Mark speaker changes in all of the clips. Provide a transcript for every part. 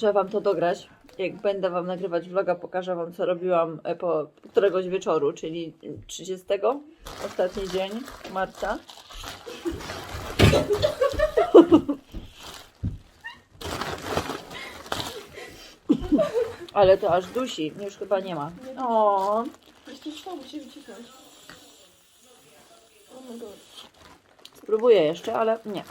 Speaker 1: Muszę Wam to dograć. Jak będę Wam nagrywać vloga, pokażę Wam, co robiłam e, po któregoś wieczoru, czyli 30, ostatni dzień marca. Ale to aż dusi, już chyba nie ma. O, spróbuję jeszcze, ale nie.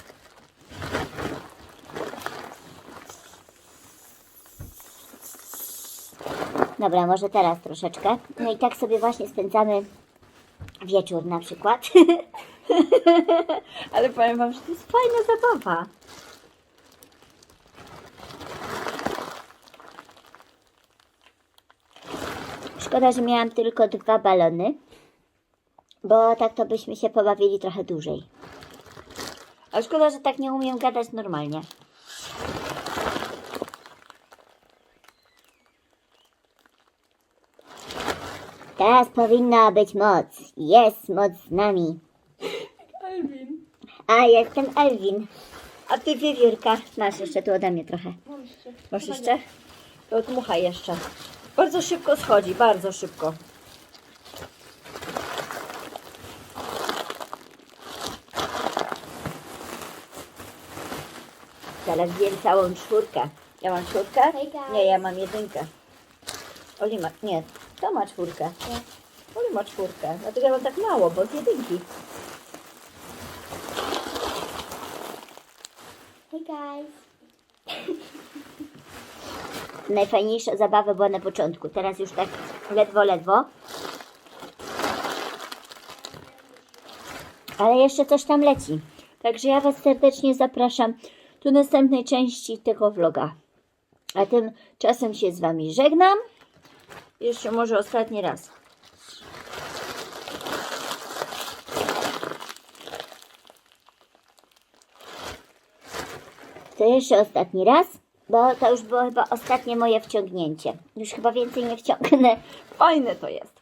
Speaker 2: Dobra, może teraz troszeczkę. No i tak sobie właśnie spędzamy wieczór na przykład.
Speaker 1: Ale powiem Wam, że to jest
Speaker 2: Fajna zabawa. Szkoda, że miałam tylko dwa balony, bo tak to byśmy się pobawili trochę dłużej. A szkoda, że tak nie umiem gadać normalnie. Teraz powinna być moc. Jest moc z nami.
Speaker 3: Elvin.
Speaker 2: A jestem Elwin. A ty wiewiórka. Masz jeszcze tu ode mnie trochę.
Speaker 3: Mam jeszcze.
Speaker 1: Masz jeszcze? To dmuchaj jeszcze. Bardzo szybko schodzi, bardzo szybko.
Speaker 2: Zaraz zjem całą czwórkę.
Speaker 1: Ja mam czwórkę?
Speaker 3: Guys.
Speaker 1: Nie, ja mam jedynkę. Oli ma, nie, to ma czwórkę. Oli ma czwórkę. Dlatego ja mam tak mało, bo z jedynki.
Speaker 3: Hey guys.
Speaker 2: Najfajniejsza zabawa była na początku. Teraz już tak ledwo, ledwo. Ale jeszcze coś tam leci. Także ja Was serdecznie zapraszam do następnej części tego vloga. A tymczasem się z Wami żegnam.
Speaker 1: Jeszcze może ostatni raz.
Speaker 2: To jeszcze ostatni raz, bo to już było chyba ostatnie moje wciągnięcie. Już chyba więcej nie wciągnę.
Speaker 1: Fajne to jest.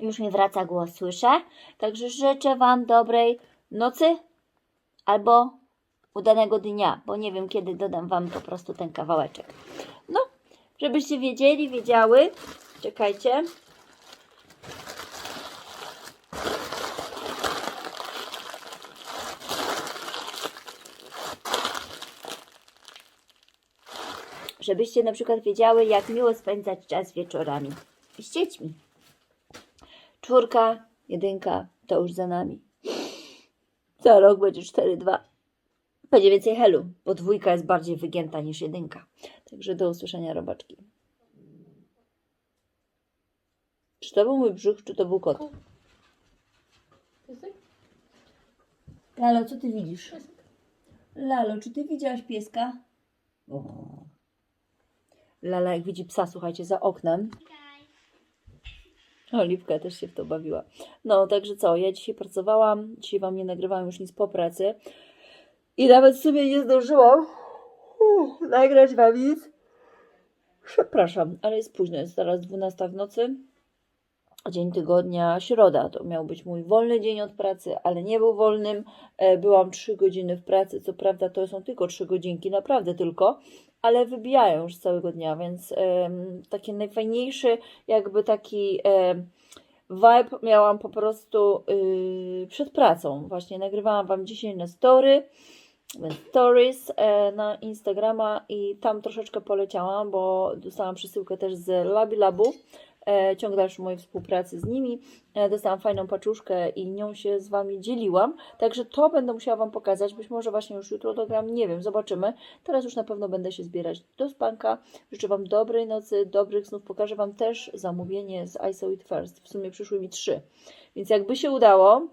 Speaker 2: Już mi wraca głos, słyszę. Także życzę Wam dobrej nocy albo udanego dnia, bo nie wiem kiedy dodam Wam po prostu ten kawałeczek.
Speaker 1: No, żebyście wiedzieli, wiedziały. Czekajcie.
Speaker 2: Żebyście na przykład wiedziały, jak miło spędzać czas wieczorami z dziećmi.
Speaker 1: Czwórka, jedynka, to już za nami. Za rok będzie 4-2. Będzie więcej helu, bo dwójka jest bardziej wygięta niż jedynka. Także do usłyszenia, robaczki. Czy to był mój brzuch, czy to był kot?
Speaker 3: Piesek?
Speaker 1: Lalo, co ty widzisz? Lalo, czy ty widziałaś pieska? O. Lala, jak widzi psa, słuchajcie, za oknem. Oliwka też się w to bawiła. No, także co, ja dzisiaj pracowałam, dzisiaj Wam nie nagrywałam już nic po pracy i nawet sobie nie zdążyłam uh, nagrać Wam nic. Przepraszam, ale jest późno, jest zaraz 12 w nocy. Dzień tygodnia, środa, to miał być mój wolny dzień od pracy, ale nie był wolnym. E, Byłam 3 godziny w pracy, co prawda to są tylko 3 godzinki, naprawdę tylko, ale wybijają już z całego dnia, więc em, taki najfajniejszy, jakby taki em, vibe miałam po prostu y, przed pracą. Właśnie nagrywałam Wam dzisiaj na story, stories e, na Instagrama i tam troszeczkę poleciałam, bo dostałam przesyłkę też z Labi Labu. E, ciąg dalszy mojej współpracy z nimi. E, dostałam fajną paczuszkę i nią się z Wami dzieliłam. Także to będę musiała Wam pokazać. Być może właśnie już jutro dogram, nie wiem, zobaczymy. Teraz już na pewno będę się zbierać do spanka. Życzę Wam dobrej nocy, dobrych snów. Pokażę Wam też zamówienie z I Saw It First. W sumie przyszły mi trzy. Więc jakby się udało,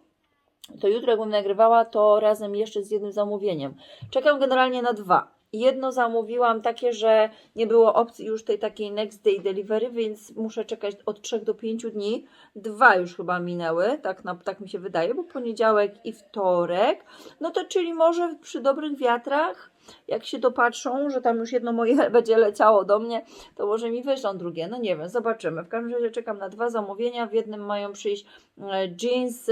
Speaker 1: to jutro jakbym nagrywała, to razem jeszcze z jednym zamówieniem. Czekam generalnie na dwa. Jedno zamówiłam takie, że nie było opcji już tej takiej next day delivery, więc muszę czekać od 3 do 5 dni. Dwa już chyba minęły, tak, na, tak mi się wydaje, bo poniedziałek i wtorek. No to czyli może przy dobrych wiatrach, jak się dopatrzą, że tam już jedno moje będzie leciało do mnie, to może mi wyślą drugie. No nie wiem, zobaczymy. W każdym razie czekam na dwa zamówienia. W jednym mają przyjść e, jeans.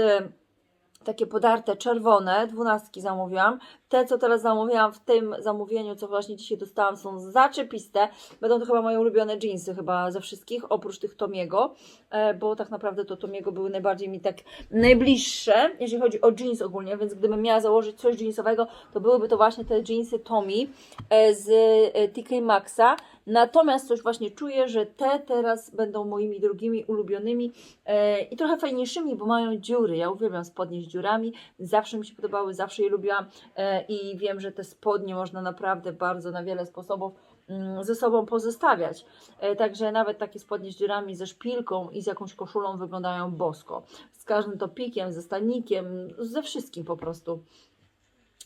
Speaker 1: Takie podarte, czerwone, dwunastki zamówiłam. Te, co teraz zamówiłam w tym zamówieniu, co właśnie dzisiaj dostałam, są zaczepiste. Będą to chyba moje ulubione jeansy chyba ze wszystkich, oprócz tych Tomiego, e, bo tak naprawdę to Tomiego były najbardziej mi tak najbliższe, jeżeli chodzi o jeans ogólnie, więc gdybym miała założyć coś jeansowego, to byłyby to właśnie te jeansy Tommy e, z e, TK Maxa. Natomiast coś właśnie czuję, że te teraz będą moimi drugimi ulubionymi e, i trochę fajniejszymi, bo mają dziury. Ja uwielbiam spodnie z dziurami, zawsze mi się podobały, zawsze je lubiłam e, i wiem, że te spodnie można naprawdę bardzo na wiele sposobów mm, ze sobą pozostawiać. E, Także nawet takie spodnie z dziurami, ze szpilką i z jakąś koszulą wyglądają bosko. Z każdym topikiem, ze stanikiem, ze wszystkim po prostu.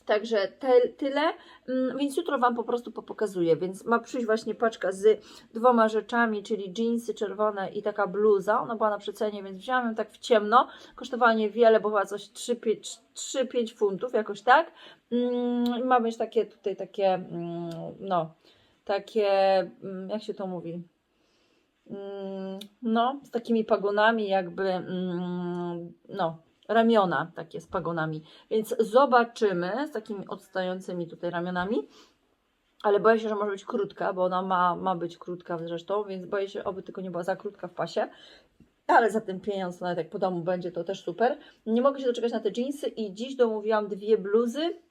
Speaker 1: Także te, tyle, Mm, więc jutro Wam po prostu popokazuję. Więc ma przyjść właśnie paczka z dwoma rzeczami, czyli jeansy czerwone i taka bluza. Ona była na przecenie, więc wziąłem ją tak w ciemno. Kosztowała niewiele, bo chyba coś 3-5 funtów, jakoś tak. Mm, Ma być takie tutaj takie, mm, no, takie, jak się to mówi? No, z takimi pagonami, jakby, no, ramiona takie z pagonami. Więc zobaczymy z takimi odstającymi tutaj ramionami. Ale boję się, że może być krótka, bo ona ma, ma być krótka zresztą, więc boję się, oby tylko nie była za krótka w pasie. Ale za ten pieniądz, nawet jak po domu będzie, to też super. Nie mogę się doczekać na te jeansy i dziś domówiłam dwie bluzy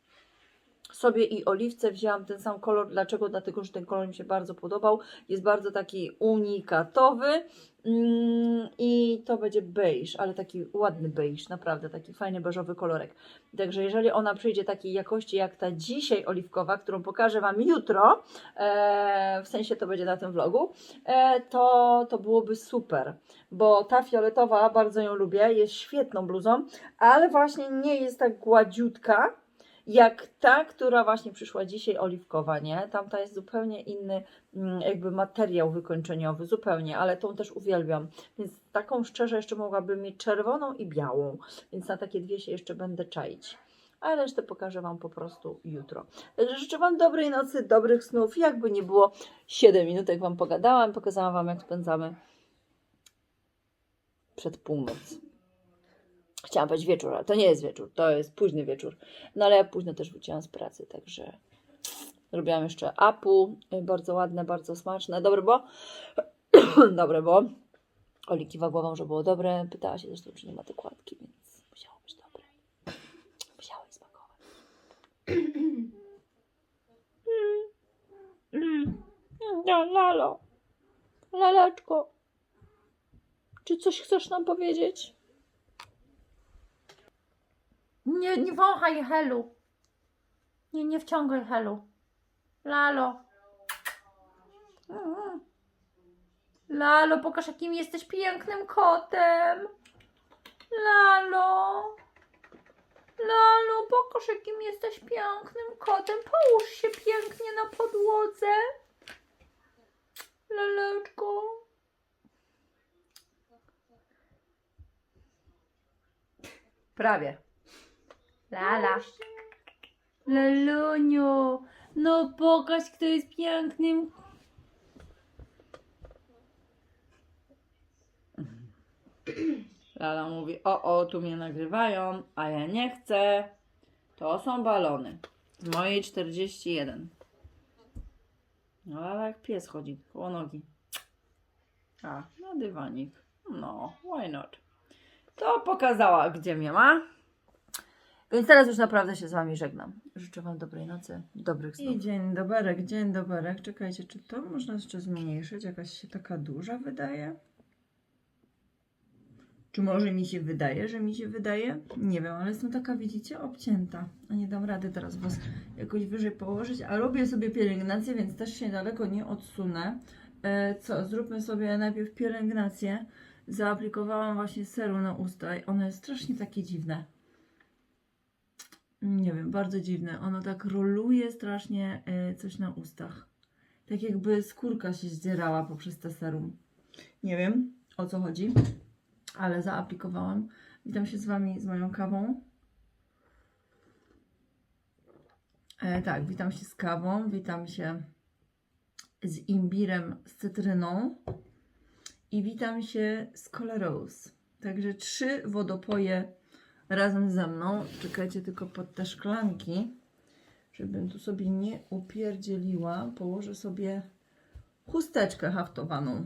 Speaker 1: sobie i oliwce wzięłam ten sam kolor. Dlaczego? Dlatego, że ten kolor mi się bardzo podobał. Jest bardzo taki unikatowy mm, i to będzie beige, ale taki ładny beige, naprawdę taki fajny beżowy kolorek. Także jeżeli ona przyjdzie takiej jakości jak ta dzisiaj oliwkowa, którą pokażę Wam jutro, e, w sensie to będzie na tym vlogu, e, to, to byłoby super, bo ta fioletowa, bardzo ją lubię, jest świetną bluzą, ale właśnie nie jest tak gładziutka, jak ta, która właśnie przyszła dzisiaj, oliwkowa, nie? Tamta jest zupełnie inny mm, jakby materiał wykończeniowy, zupełnie, ale tą też uwielbiam. Więc taką szczerze jeszcze mogłabym mieć czerwoną i białą, więc na takie dwie się jeszcze będę czaić. A resztę pokażę Wam po prostu jutro. Życzę Wam dobrej nocy, dobrych snów. Jakby nie było 7 minut, jak Wam pogadałam, pokazałam Wam, jak spędzamy przed północ. Chciałam powiedzieć wieczór, ale to nie jest wieczór, to jest późny wieczór. No ale ja późno też wróciłam z pracy, także robiłam jeszcze apu, y, bardzo ładne, bardzo smaczne. Dobre było? dobre było. Oli kiwa głową, że było dobre. Pytała się zresztą, czy nie ma tej kładki, więc musiało być dobre. Musiało smakować. Ja, Lalo. Laleczko. Czy coś chcesz nam powiedzieć?
Speaker 4: Nie, nie wąchaj Helu. Nie, nie wciągaj Helu. Lalo. Lalo, pokaż jakim jesteś pięknym kotem. Lalo. Lalo, pokaż jakim jesteś pięknym kotem. Połóż się pięknie na podłodze. Laleczko.
Speaker 1: Prawie.
Speaker 4: Lala. Laluniu, no pokaż, kto jest pięknym.
Speaker 1: Lala mówi, o, o, tu mnie nagrywają, a ja nie chcę. To są balony. Z mojej 41. No, Lala jak pies chodzi koło nogi. A, na dywanik. No, why not? To pokazała, gdzie mnie ma. Więc teraz już naprawdę się z Wami żegnam. Życzę Wam dobrej nocy, dobrych snów.
Speaker 5: I dzień doberek, dzień doberek. Czekajcie, czy to można jeszcze zmniejszyć? Jakaś się taka duża wydaje? Czy może mi się wydaje, że mi się wydaje? Nie wiem, ale jestem taka, widzicie, obcięta. A nie dam rady teraz Was jakoś wyżej położyć. A robię sobie pielęgnację, więc też się daleko nie odsunę. E, co, zróbmy sobie najpierw pielęgnację. Zaaplikowałam właśnie serum na usta i ono jest strasznie takie dziwne. Nie wiem, bardzo dziwne. Ono tak roluje strasznie e, coś na ustach. Tak jakby skórka się zdzierała poprzez te serum. Nie wiem o co chodzi, ale zaaplikowałam. Witam się z Wami z moją kawą. E, tak, witam się z kawą, witam się z imbirem, z cytryną i witam się z Color Rose. Także trzy wodopoje
Speaker 1: razem ze mną. Czekajcie tylko pod te szklanki, żebym tu sobie nie upierdzieliła. Położę sobie chusteczkę haftowaną.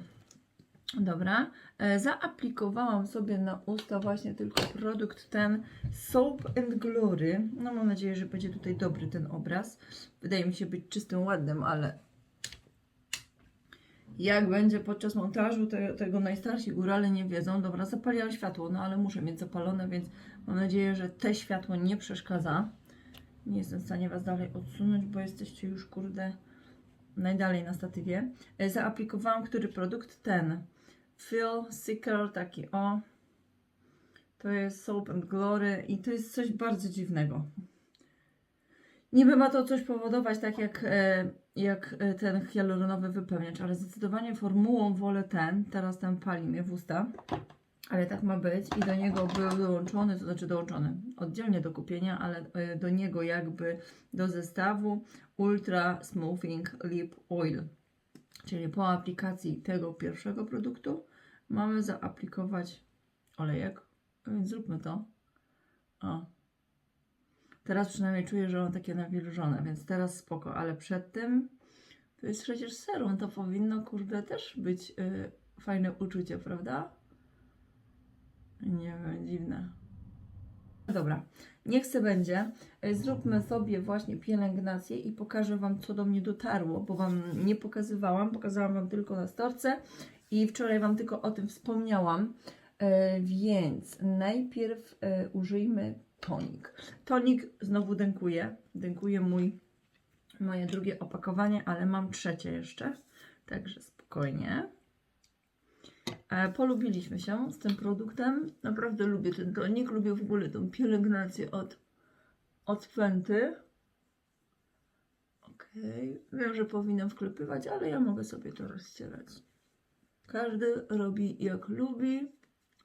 Speaker 1: Dobra, e, zaaplikowałam sobie na usta właśnie tylko produkt ten Soap and Glory. No mam nadzieję, że będzie tutaj dobry ten obraz. Wydaje mi się być czystym, ładnym, ale jak będzie podczas montażu, te, tego najstarsi górale nie wiedzą. Dobra, zapaliłam światło, no ale muszę mieć zapalone, więc mam nadzieję, że te światło nie przeszkadza. Nie jestem w stanie Was dalej odsunąć, bo jesteście już, kurde, najdalej na statywie. E, Zaaplikowałam który produkt? Ten. Phil Seeker, taki o. To jest Soap and Glory i to jest coś bardzo dziwnego. Niby ma to coś powodować, tak jak, e, jak e, ten hialuronowy wypełniacz, ale zdecydowanie formułą wolę ten. Teraz ten pali mnie w usta. Ale tak ma być i do niego był dołączony, to znaczy dołączony oddzielnie do kupienia, ale e, do niego jakby do zestawu Ultra Smoothing Lip Oil. Czyli po aplikacji tego pierwszego produktu mamy zaaplikować olejek. A Więc zróbmy to. O. Teraz przynajmniej czuję, że mam takie nawilżone, więc teraz spoko, ale przed tym to jest przecież serum, to powinno kurde też być y, fajne uczucie, prawda? Nie wiem, dziwne. Dobra, niech se będzie. E, Zróbmy sobie właśnie pielęgnację i pokażę Wam, co do mnie dotarło, bo Wam nie pokazywałam, pokazałam Wam tylko na storce i wczoraj Wam tylko o tym wspomniałam. E, więc najpierw e, użyjmy tonik. Tonik znowu dękuję. Dękuję mój, moje drugie opakowanie, ale mam trzecie jeszcze, także spokojnie. E, Polubiliśmy się z tym produktem. Naprawdę lubię ten tonik, lubię w ogóle tą pielęgnację od, od Fenty. Okej, wiem, że powinnam wklepywać, ale ja mogę sobie to rozcierać. Każdy robi jak lubi.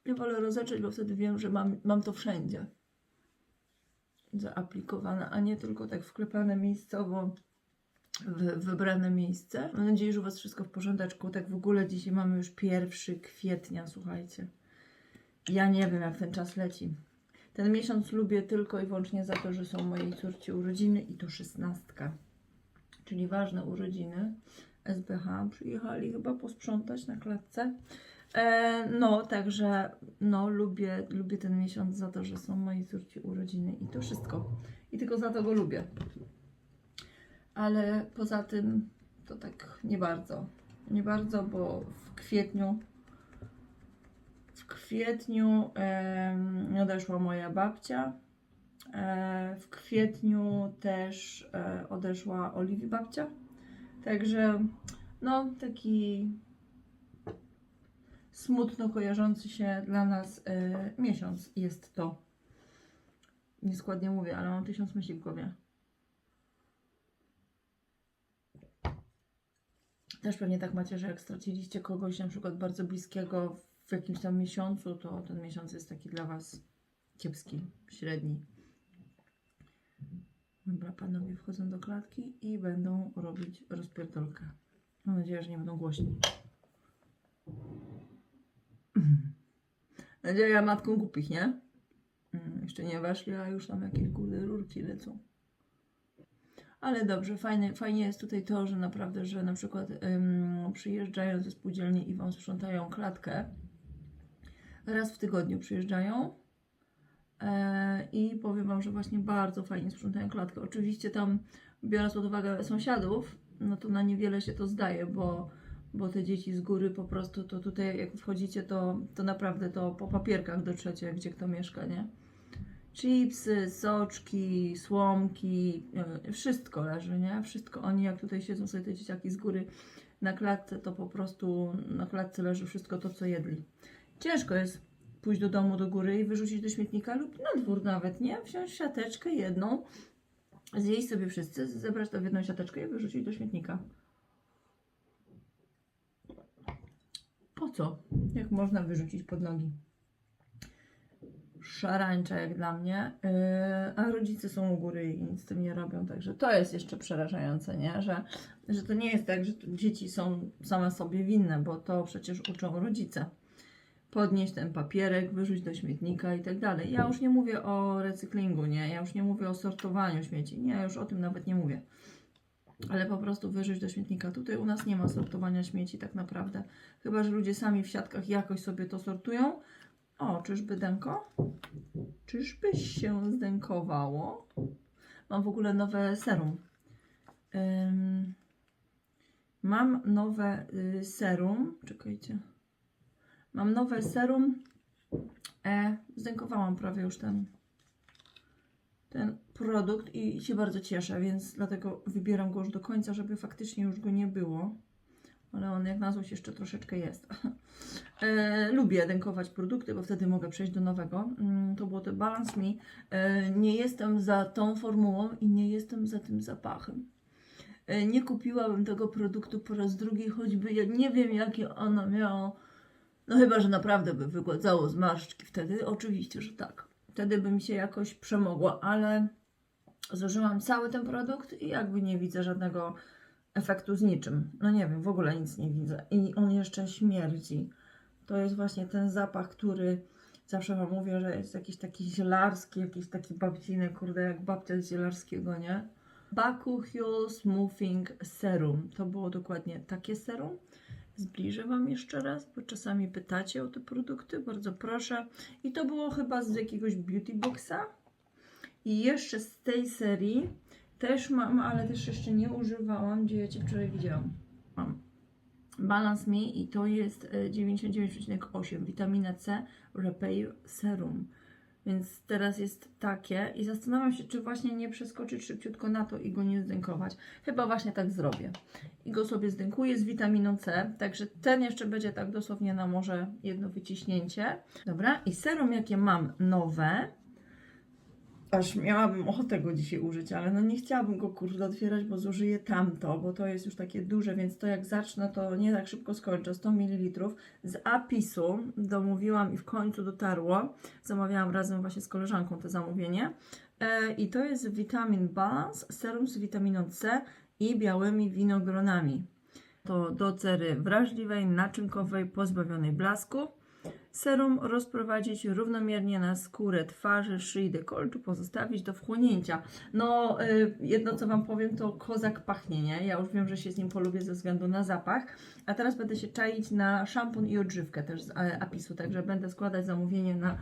Speaker 1: Ja wolę rozetrzeć, bo wtedy wiem, że mam, mam to wszędzie zaaplikowane, a nie tylko tak wklepane miejscowo w wybrane miejsce. Mam nadzieję, że u Was wszystko w porządeczku. Tak w ogóle dzisiaj mamy już 1 kwietnia, słuchajcie. Ja nie wiem, jak ten czas leci. Ten miesiąc lubię tylko i wyłącznie za to, że są mojej córci urodziny i to szesnastka. Czyli ważne urodziny. SBH przyjechali chyba posprzątać na klatce. E, no, także no, lubię, lubię ten miesiąc za to, że są mojej córci urodziny i to wszystko. I tylko za to go lubię. Ale poza tym to tak nie bardzo. Nie bardzo, bo w kwietniu w kwietniu em, odeszła moja babcia. E, w kwietniu też e, odeszła Oliwi babcia. Także no taki smutno kojarzący się dla nas e, miesiąc jest to. Nieskładnie mówię, ale mam tysiąc myśli w głowie. Też pewnie tak macie, że jak straciliście kogoś na przykład bardzo bliskiego w jakimś tam miesiącu, to ten miesiąc jest taki dla Was kiepski, średni. Dobra, panowie wchodzą do klatki i będą robić rozpierdolkę. Mam nadzieję, że nie będą głośni. Nadzieja matką głupich, nie? Mm, Jeszcze nie weszli, a już tam jakieś kurde rurki lecą. Ale dobrze, fajne, fajnie jest tutaj to, że naprawdę, że na przykład ym, przyjeżdżają ze spółdzielni i Wam sprzątają klatkę. Raz w tygodniu przyjeżdżają. E, I powiem Wam, że właśnie bardzo fajnie sprzątają klatkę. Oczywiście tam, biorąc pod uwagę sąsiadów, no to na niewiele się to zdaje, bo, bo te dzieci z góry po prostu, to tutaj jak wchodzicie, to, to naprawdę to po papierkach dotrzecie, gdzie kto mieszka, nie? Chipsy, soczki, słomki, e, wszystko leży, nie? Wszystko. Oni jak tutaj siedzą sobie te dzieciaki z góry na klatce, to po prostu na klatce leży wszystko to, co jedli. Ciężko jest pójść do domu do góry i wyrzucić do śmietnika lub na dwór nawet, nie? Wziąć siateczkę jedną, zjeść sobie wszyscy, zebrać to w jedną siateczkę i wyrzucić do śmietnika. Po co? Jak można wyrzucić pod nogi? Szarańcza jak dla mnie, yy, a rodzice są u góry i nic z tym nie robią, także to jest jeszcze przerażające, nie? Że, że to nie jest tak, że dzieci są same sobie winne, bo to przecież uczą rodzice. podnieść ten papierek, wyrzucić do śmietnika i tak dalej. Ja już nie mówię o recyklingu, nie? Ja już nie mówię o sortowaniu śmieci. Nie, ja już o tym nawet nie mówię. Ale po prostu wyrzucić do śmietnika. Tutaj u nas nie ma sortowania śmieci tak naprawdę. Chyba, że ludzie sami w siatkach jakoś sobie to sortują. O, czyżby Denko? Czyżbyś się zdękowało? Mam w ogóle nowe serum. Mam nowe y, serum. Czekajcie. Mam nowe serum. E, zdękowałam prawie już ten, ten produkt i się bardzo cieszę, więc dlatego wybieram go już do końca, żeby faktycznie już go nie było. Ale on jak na złość jeszcze troszeczkę jest. E, lubię dękować produkty, bo wtedy mogę przejść do nowego. Mm, to było to Balance Me. E, nie jestem za tą formułą i nie jestem za tym zapachem. E, nie kupiłabym tego produktu po raz drugi, choćby ja nie wiem, jakie ono miało. No chyba, że naprawdę by wygładzało zmarszczki wtedy. Oczywiście, że tak. Wtedy by mi się jakoś przemogło, ale zużyłam cały ten produkt i jakby nie widzę żadnego efektu z niczym. No nie wiem, w ogóle nic nie widzę. I on jeszcze śmierdzi. To jest właśnie ten zapach, który zawsze Wam mówię, że jest jakiś taki zielarski, jakiś taki babciny, kurde, jak babcia z zielarskiego, nie? Baku Hill Smoothing Serum. To było dokładnie takie serum. Zbliżę Wam jeszcze raz, bo czasami pytacie o te produkty, bardzo proszę. I to było chyba z jakiegoś beauty boxa. I jeszcze z tej serii też mam, ale też jeszcze nie używałam, gdzie ja Cię wczoraj widziałam. Mam Balance Me i to jest e, 99,8 witamina C Repair Serum. Więc teraz jest takie i zastanawiam się, czy właśnie nie przeskoczyć szybciutko na to i go nie zdękować. Chyba właśnie tak zrobię. I go sobie zdękuję z witaminą C, także ten jeszcze będzie tak dosłownie na może jedno wyciśnięcie. Dobra, i serum jakie mam nowe, aż miałabym ochotę go dzisiaj użyć, ale no nie chciałabym go kurde otwierać, bo zużyję tamto, bo to jest już takie duże, więc to jak zacznę, to nie tak szybko skończę. 100 ml z Apisu domówiłam i w końcu dotarło. Zamawiałam razem właśnie z koleżanką to zamówienie. E, I to jest Vitamin Balance, serum z witaminą C i białymi winogronami. To do cery wrażliwej, naczynkowej, pozbawionej blasku. Serum rozprowadzić równomiernie na skórę twarzy, szyi, dekoltu, pozostawić do wchłonięcia. No, y, jedno co Wam powiem, to kozak pachnie, nie? Ja już wiem, że się z nim polubię ze względu na zapach. A teraz będę się czaić na szampon i odżywkę też z e, Apisu, także będę składać zamówienie na,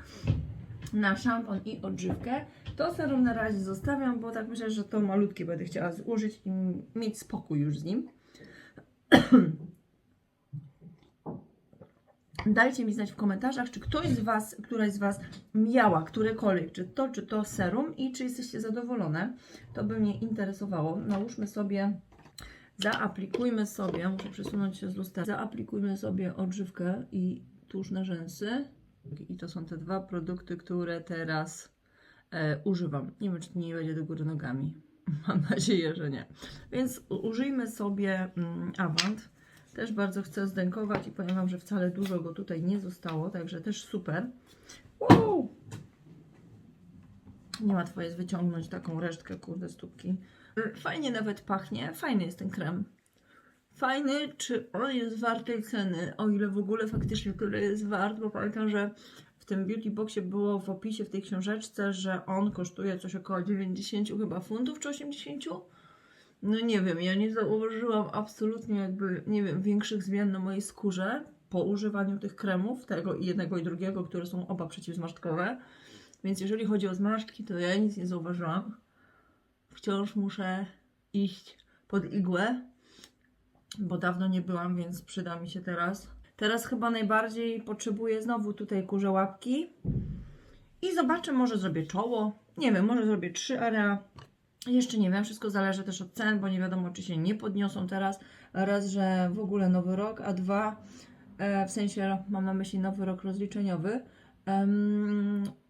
Speaker 1: na szampon i odżywkę. To serum na razie zostawiam, bo tak myślę, że to malutkie będę chciała zużyć i mieć spokój już z nim. Dajcie mi znać w komentarzach, czy ktoś z Was, któraś z Was miała którekolwiek, czy to, czy to serum i czy jesteście zadowolone. To by mnie interesowało. Nałóżmy sobie, zaaplikujmy sobie, muszę przesunąć się z lustra, zaaplikujmy sobie odżywkę i tusz na rzęsy. I to są te dwa produkty, które teraz e, używam. Nie wiem, czy nie będzie do góry nogami. Mam nadzieję, że nie. Więc użyjmy sobie mm, Avant. Też bardzo chcę zdękować i powiem Wam, że wcale dużo go tutaj nie zostało, także też super. Wow! Niełatwo jest wyciągnąć taką resztkę, kurde, stópki. Fajnie nawet pachnie, fajny jest ten krem. Fajny, czy on jest wart ceny, o ile w ogóle faktycznie tyle jest wart, bo pamiętam, że w tym beauty boxie było w opisie w tej książeczce, że on kosztuje coś około 90 chyba funtów, czy 80? No nie wiem, ja nie zauważyłam absolutnie jakby, nie wiem, większych zmian na mojej skórze po używaniu tych kremów, tego i jednego i drugiego, które są oba przeciwzmarszczkowe. Więc jeżeli chodzi o zmarszczki, to ja nic nie zauważyłam. Wciąż muszę iść pod igłę, bo dawno nie byłam, więc przyda mi się teraz. Teraz chyba najbardziej potrzebuję znowu tutaj kurze łapki. I zobaczę, może zrobię czoło. Nie wiem, może zrobię trzy area. Jeszcze nie wiem, wszystko zależy też od cen, bo nie wiadomo, czy się nie podniosą teraz. Raz, że w ogóle nowy rok, a dwa, e, w sensie mam na myśli nowy rok rozliczeniowy.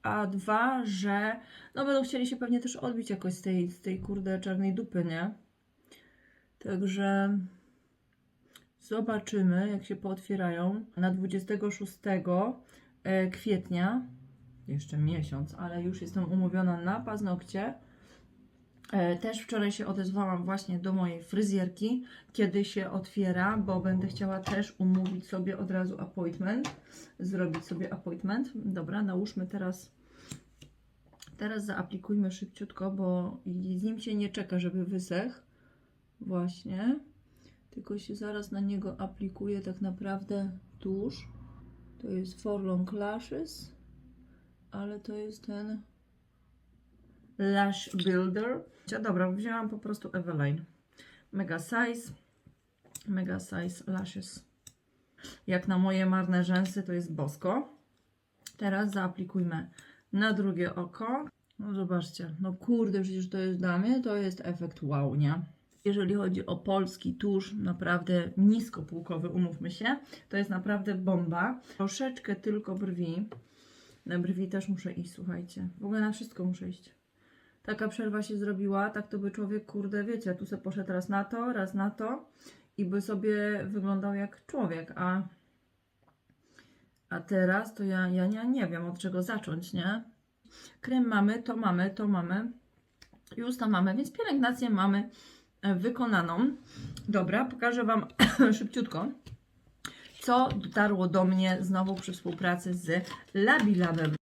Speaker 1: A dwa, że no będą chcieli się pewnie też odbić jakoś z tej, z tej kurde czarnej dupy, nie? Także zobaczymy, jak się pootwierają. Na 26 e, kwietnia, jeszcze miesiąc, ale już jestem umówiona na paznokcie. E, Też wczoraj się odezwałam właśnie do mojej fryzjerki, kiedy się otwiera, bo będę chciała też umówić sobie od razu appointment, zrobić sobie appointment. Dobra, nałóżmy teraz, teraz zaaplikujmy szybciutko, bo z nim się nie czeka, żeby wysechł. Właśnie, tylko się zaraz na niego aplikuje tak naprawdę tusz. To jest For Long Lashes, ale to jest ten Lash Builder. Dobra, wzięłam po prostu Eveline. Mega size. Mega size lashes. Jak na moje marne rzęsy to jest bosko. Teraz zaaplikujmy na drugie oko. No zobaczcie, no kurde, przecież to jest dla mnie, to jest efekt wow, nie? Jeżeli chodzi o polski tusz, naprawdę niskopółkowy, umówmy się, to jest naprawdę bomba. Troszeczkę tylko brwi. Na brwi też muszę iść, słuchajcie. W ogóle na wszystko muszę iść taka przerwa się zrobiła, tak to by człowiek, kurde, wiecie, tu sobie poszedł raz na to, raz na to i by sobie wyglądał jak człowiek, a, a teraz to ja, ja nie, nie wiem od czego zacząć, nie? Krem mamy, to mamy, to mamy, już to mamy, więc pielęgnację mamy e, wykonaną. Dobra, pokażę Wam szybciutko, co dotarło do mnie znowu przy współpracy z Labilabem.